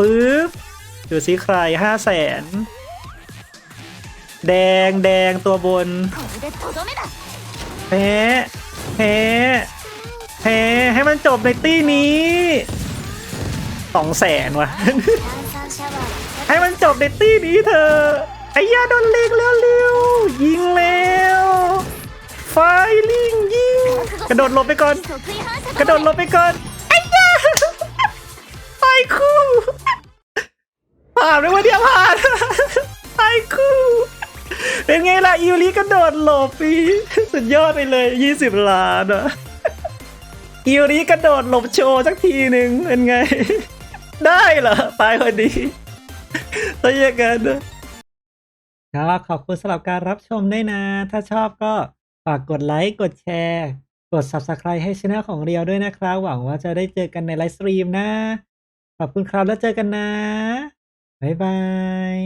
ปึ๊บดูซิใครห้าแสนแดงแดงตัวบนแพ้แพ้แพ้ให้มันจบในตี้นี้สองแสนวะให้มันจบในตี้นี้เธอไอ้ยาโดนเล็กแล้วเร็วยิงแล้วไฟลิงยิง กระโดดหลบไปก่อน กระโดดหลบไปก่อน ผ่านไปวันเดียวผ่านไปคู่เป็นไงล่ะอิวริกระโดดหลบปีสุดยอดไปเลยยี่สิบล้านอะอิวริกระโดดหลบโชว์สักทีหนึ่งเป็นไง ได้เหรอตายพอดีถ้าย่างนั้นนะครับขอบคุณสำหรับการรับชมด้วยนะ ถ้าชอบก็ฝากกดไลค์กดแชร์ กด Subscribe ให้ช่องของเรียวด้วยนะครับ หวังว่าจะได้เจอกันในไลฟ์สตรีมนะ ขอบคุณครับแล้วเจอกันนะ บ๊ายบาย